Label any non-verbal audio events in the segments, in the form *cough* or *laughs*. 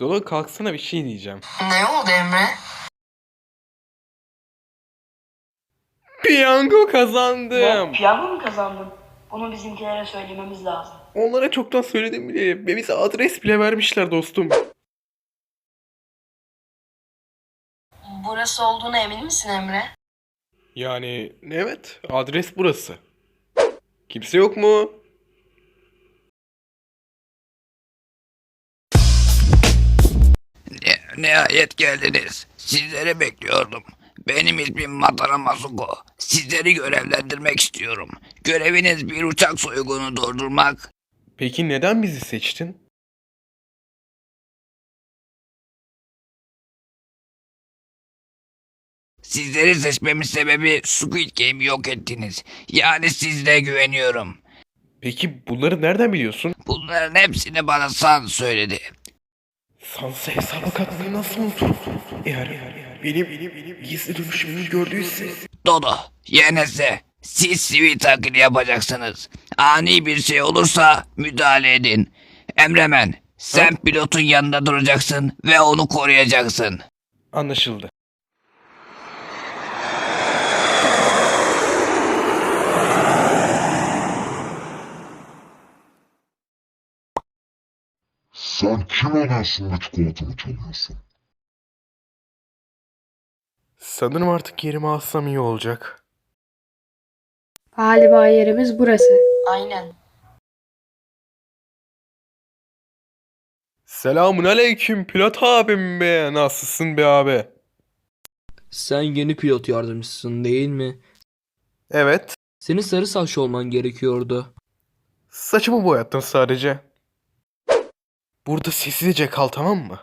Dola kalksana bir şey diyeceğim. Ne oldu Emre? Piyango kazandım. Ne? Piyango mu kazandın? Bunu bizimkilere söylememiz lazım. Onlara çoktan söyledim bile. Ve bize adres bile vermişler dostum. Burası olduğuna emin misin Emre? Yani evet adres burası. Kimse yok mu? Nihayet geldiniz. Sizleri bekliyordum. Benim ismim Matara Masuko. Sizleri görevlendirmek istiyorum. Göreviniz bir uçak soygunu durdurmak. Peki neden bizi seçtin? Sizleri seçmemin sebebi Squid Game'i yok ettiniz. Yani sizde güveniyorum. Peki bunları nereden biliyorsun? Bunların hepsini bana San söyledi. Sansa hesaba katmayı nasıl unutur? Eğer benim, gizli dönüşümümü gördüyse... Dodo, YNS, siz sivil taklidi yapacaksınız. Ani bir şey olursa müdahale edin. Emremen, sen pilotun yanında duracaksın ve onu koruyacaksın. Anlaşıldı. Sen kim oluyorsun da çikolatamı çalıyorsun? Sanırım artık yerimi alsam iyi olacak. Galiba yerimiz burası. Aynen. Selamun aleyküm pilot abim be. Nasılsın be abi? Sen yeni pilot yardımcısın değil mi? Evet. Senin sarı saçlı olman gerekiyordu. Saçımı boyattın sadece. Burada sessizce kal tamam mı?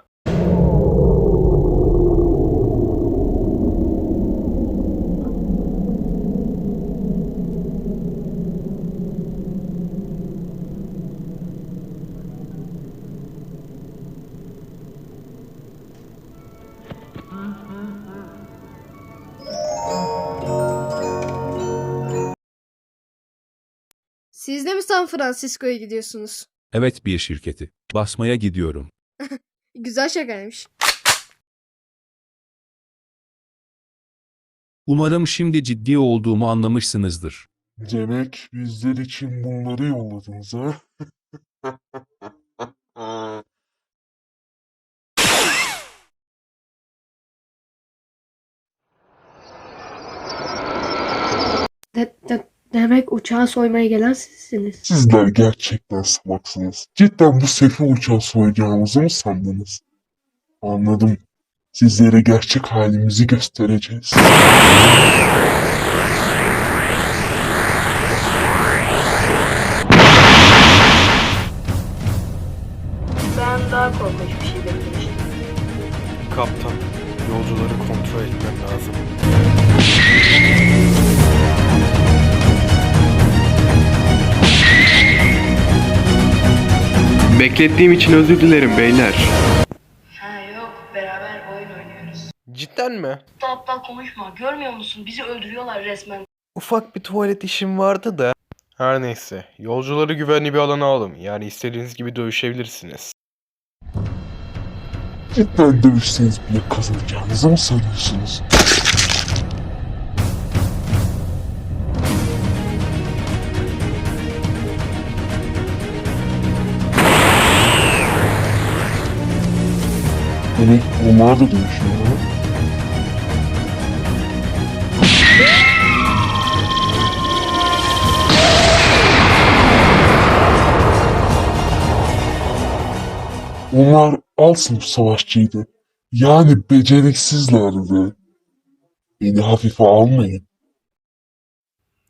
Siz de mi San Francisco'ya gidiyorsunuz? Evet bir şirketi. Basmaya gidiyorum. *laughs* Güzel şakaymış. Umarım şimdi ciddi olduğumu anlamışsınızdır. Demek bizler için bunları yolladınız ha? De- de- demek uçağı soymaya gelen sizsiniz. Sizler gerçekten salaksınız. Cidden bu sefer uçağı soyacağımızı mı sandınız? Anladım. Sizlere gerçek halimizi göstereceğiz. Ben daha korkunç bir şey beklemiştim. Kaptan, yolcuları kontrol etmem lazım. Beklettiğim için özür dilerim beyler. Ha yok beraber oyun oynuyoruz. Cidden mi? Aptal aptal konuşma. Görmüyor musun? Bizi öldürüyorlar resmen. Ufak bir tuvalet işim vardı da. Her neyse, yolcuları güvenli bir alana alın. Yani istediğiniz gibi dövüşebilirsiniz. Cidden dövüşseniz bile kazanacağınızı mı sanıyorsunuz? Demek onlar da dövüşüyor? Onlar alt sınıf savaşçıydı. Yani beceriksizlerdi. Beni hafife almayın.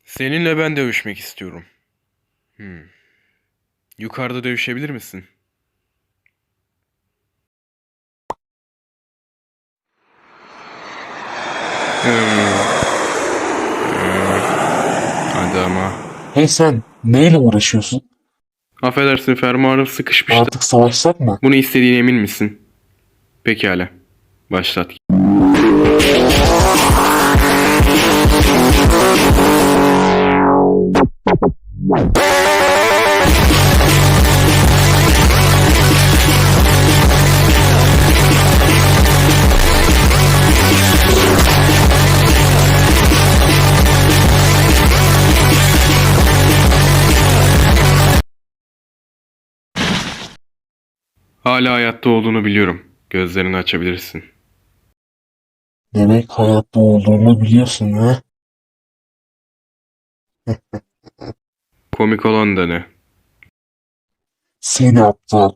Seninle ben dövüşmek istiyorum. Hmm. Yukarıda dövüşebilir misin? Hmm. Hmm. Hadi ama. Hey sen neyle uğraşıyorsun? Affedersin fermuarım sıkışmıştı. Artık savaşsak mı? Bunu istediğine emin misin? Pekala. Başlat. Hala hayatta olduğunu biliyorum. Gözlerini açabilirsin. Demek hayatta olduğumu biliyorsun ha? Komik olan da ne? Seni aptal.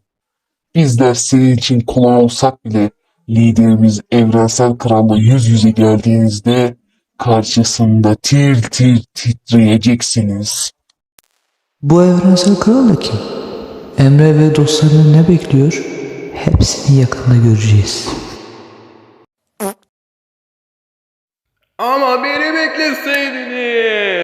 Bizler senin için kolay olsak bile liderimiz Evrensel Kral'la yüz yüze geldiğinizde karşısında tir tir titreyeceksiniz. Bu evrensel kral da kim? Emre ve dostlarını ne bekliyor? Hepsini yakında göreceğiz. Ama beni bekleseydiniz.